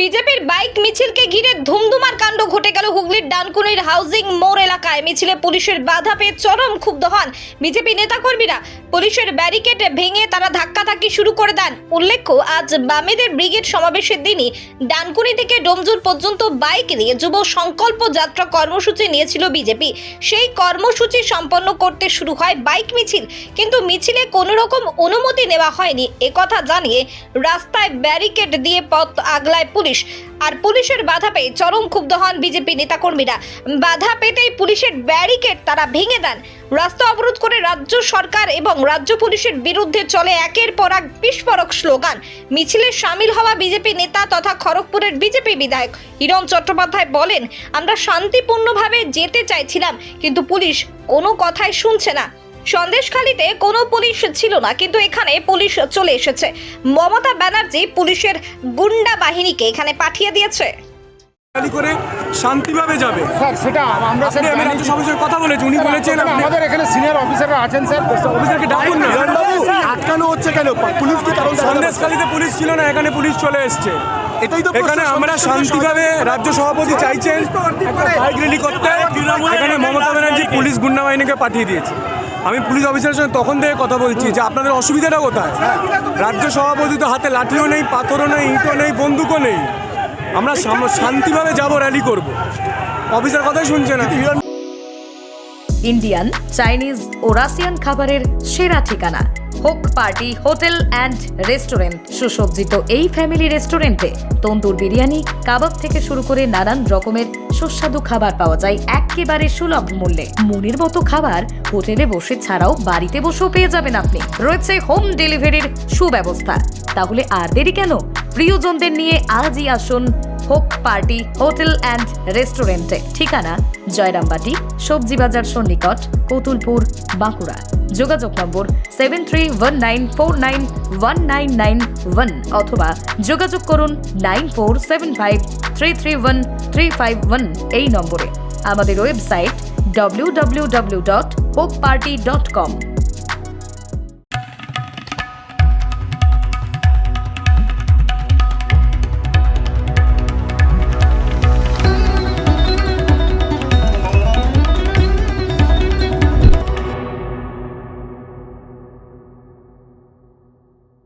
বিজেপির বাইক মিছিলকে ঘিরে ধুমধুমার কাণ্ড ঘটে গেল হুগলির ডানকুনির হাউজিং মোড় এলাকায়। মিছিলে পুলিশের বাধা পেয়ে চরম ক্ষুব্ধ হন বিজেপি নেতাকর্মীরা। পুলিশের ব্যারিকেড ভেঙে তারা ধাক্কাধাক্কি শুরু করে দেন। উল্লেখ্য, আজ বামেদের ব্রিগেড সমাবেশের দিনই ডানকুনি থেকে ডোমজুর পর্যন্ত বাইক নিয়ে যুব সংকল্প যাত্রা কর্মসূচি নিয়েছিল বিজেপি। সেই কর্মসূচি সম্পন্ন করতে শুরু হয় বাইক মিছিল, কিন্তু মিছিলে কোনো রকম অনুমতি নেওয়া হয়নি। একথা জানিয়ে রাস্তায় ব্যারিকেড দিয়ে পথ আগলায় পুলিশ। আর পুলিশের বাধা পেয়ে চরম ক্ষুব্ধ হন বিজেপি নেতাকর্মীরা। বাধা পেতেই পুলিশের ব্যারিকেড তারা ভেঙে দেন। রাস্তা অবরোধ করে রাজ্য সরকার এবং রাজ্য পুলিশের বিরুদ্ধে চলে একের পর এক বিস্ফোরক স্লোগান। মিছিলে সামিল হওয়া বিজেপি নেতা তথা খড়গপুরের বিজেপি বিধায়ক হিরণ চট্টোপাধ্যায় বলেন, আমরা শান্তিপূর্ণভাবে যেতে চাইছিলাম, কিন্তু পুলিশ কোনো কথাই শুনছে না। সন্দেশখালীতে কোনো পুলিশ ছিল না কিন্তু এখানে পুলিশ চলে এসেছে। মমতা ব্যানার্জি পুলিশের গুন্ডা বাহিনীকে এখানে পাঠিয়ে দিয়েছে। করে শান্তিভাবে যাবে। স্যার সেটা আমরা স্যার আমি রাজ্য সভাপতির কথা বলেছি উনি বলেছেন আমাদের এখানে সিনিয়র অফিসাররা আছেন স্যার। অফিসারকে ডাকুন না। আটকানো হচ্ছে কেন? পুলিশ কি কারণ সন্দেশখালীতে পুলিশ ছিল না এখানে পুলিশ চলে এসছে। এটাই তো এখানে আমরা শান্তিভাবে রাজ্য সভাপতি চাইছেন। বাইক র্যালি করতে এখানে মমতা ব্যানার্জি পুলিশ গুন্ডা বাহিনীকে পাঠিয়ে দিয়েছে। আমি পুলিশ অফিসারের সঙ্গে তখন থেকে কথা বলছি যে আপনাদের অসুবিধাটা কোথায়? রাজ্য সভাপতি তো হাতে লাঠিও নেই, পাথরও নেই, ইটও নেই, বন্দুকও নেই। আমরা শান্তিভাবে যাব র্যালি করব। অফিসার কথাই শুনছে না। ইন্ডিয়ান চাইনিজ ও রাশিয়ান খাবারের সেরা ঠিকানা। হোক পার্টি, হোটেল অ্যান্ড রেস্টুরেন্ট সুসজ্জিত এই ফ্যামিলি রেস্টুরেন্টে তন্দুর বিরিয়ানি, কাবাব থেকে শুরু করে নানান রকমের সুস্বাদু খাবার পাওয়া যায় একেবারে সুলভ মূল্যে। মনের মতো খাবার হোটেলে বসে ছাড়াও বাড়িতে বসেও পেয়ে যাবেন আপনি। রয়েছে হোম ডেলিভারির সুব্যবস্থা। তাহলে আর দেরি কেন? প্রিয়জনদের নিয়ে আজই আসুন হোক পার্টি, হোটেল অ্যান্ড রেস্টুরেন্টে ঠিকানা জয়রামবাটি সবজি বাজার সন্নিকট, কতুলপুর, বাঁকুড়া। যোগাযোগ নম্বর seven three one nine four nine one nine nine one অথবা যোগাযোগ করুন nine four seven five three three one three five one এই নম্বরে। আমাদের website W W W dot hope party dot com